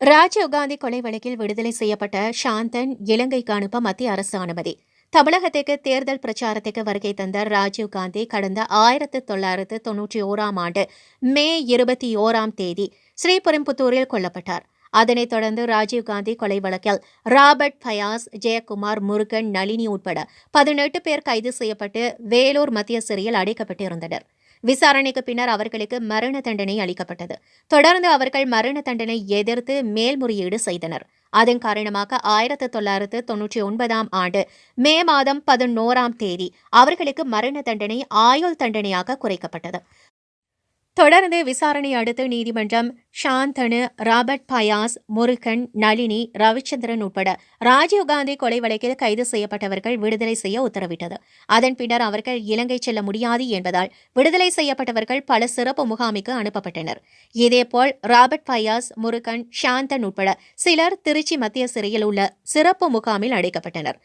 ராஜீவ்காந்தி கொலை வழக்கில் விடுதலை செய்யப்பட்ட சாந்தன் இலங்கைக்கு அனுப்ப மத்திய அரசு அனுமதி. தமிழகத்துக்கு தேர்தல் பிரச்சாரத்துக்கு வருகை தந்த ராஜீவ்காந்தி கடந்த ஆயிரத்து தொள்ளாயிரத்து தொன்னூற்றி ஓராம் ஆண்டு மே இருபத்தி ஓராம் தேதி ஸ்ரீபெரும்புத்தூரில் கொல்லப்பட்டார். அதனைத் தொடர்ந்து ராஜீவ்காந்தி கொலை வழக்கில் ராபர்ட் ஃபயாஸ் ஜெயக்குமார் முருகன் நளினி உட்பட பதினெட்டு பேர் கைது செய்யப்பட்டு வேலூர் மத்திய சிறையில் அடைக்கப்பட்டிருந்தனர். விசாரணைக்கு பின்னர் அவர்களுக்கு மரண தண்டனை அளிக்கப்பட்டது. தொடர்ந்து அவர்கள் மரண தண்டனை எதிர்த்து மேல்முறையீடு செய்தனர். அதன் காரணமாக ஆயிரத்து தொள்ளாயிரத்து தொன்னூற்றி ஒன்பதாம் ஆண்டு மே மாதம் பதினோராம் தேதி அவர்களுக்கு மரண தண்டனை ஆயுள் தண்டனையாக குறைக்கப்பட்டது. தொடர்ந்து விசாரணை அடுத்து நீதிமன்றம் சாந்தனு ராபர்ட் பயாஸ் முருகன் நளினி ரவிச்சந்திரன் உட்பட ராஜீவ்காந்தி கொலை வழக்கில் கைது செய்யப்பட்டவர்கள் விடுதலை செய்ய உத்தரவிட்டது. அதன் பின்னர் அவர்கள் இலங்கை செல்ல முடியாது என்பதால் விடுதலை செய்யப்பட்டவர்கள் பல சிறப்பு முகாமிக்கு அனுப்பப்பட்டனர். இதேபோல் ராபர்ட் பயாஸ் முருகன் சாந்தன் உட்பட சிலர் திருச்சி மத்திய சிறையில் உள்ள சிறப்பு முகாமில் அடைக்கப்பட்டனர்.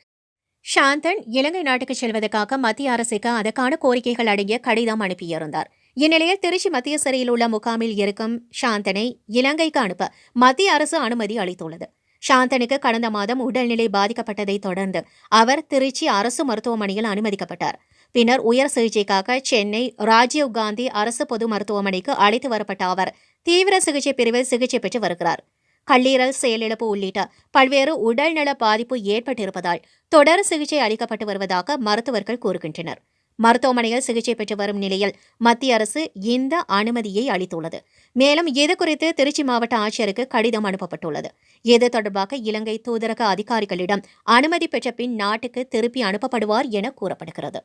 சாந்தன் இலங்கை நாட்டுக்கு செல்வதற்காக மத்திய அரசுக்கு அதற்கான கோரிக்கைகள் அடங்கிய கடிதம் அனுப்பியிருந்தார். இந்நிலையில் திருச்சி மத்திய சிறையில் உள்ள முகாமில் இருக்கும் சாந்தனை இலங்கைக்கு அனுப்ப மத்திய அரசு அனுமதி அளித்துள்ளது. சாந்தனுக்கு கடந்த மாதம் உடல்நிலை பாதிக்கப்பட்டதை தொடர்ந்து அவர் திருச்சி அரசு மருத்துவமனையில் அனுமதிக்கப்பட்டார். பின்னர் உயர் சிகிச்சைக்காக சென்னை ராஜீவ்காந்தி அரசு பொது மருத்துவமனைக்கு அழைத்து வரப்பட்ட அவர் தீவிர சிகிச்சை பிரிவில் சிகிச்சை பெற்று வருகிறார். கல்லீரல் செயலிழப்பு உள்ளிட்ட பல்வேறு உடல்நல பாதிப்பு ஏற்பட்டிருப்பதால் தொடர் சிகிச்சை அளிக்கப்பட்டு வருவதாக மருத்துவர்கள் கூறுகின்றனர். மருத்துவமனையில் சிகிச்சை பெற்று வரும் நிலையில் மத்திய அரசு இந்த அனுமதியை அளித்துள்ளது. மேலும் இது குறித்து திருச்சி மாவட்ட ஆட்சியருக்கு கடிதம் அனுப்பப்பட்டுள்ளது. இது தொடர்பாக இலங்கை தூதரக அதிகாரிகளிடம் அனுமதி பெற்ற பின் நாட்டுக்கு திருப்பி அனுப்பப்படுவார் என கூறப்படுகிறது.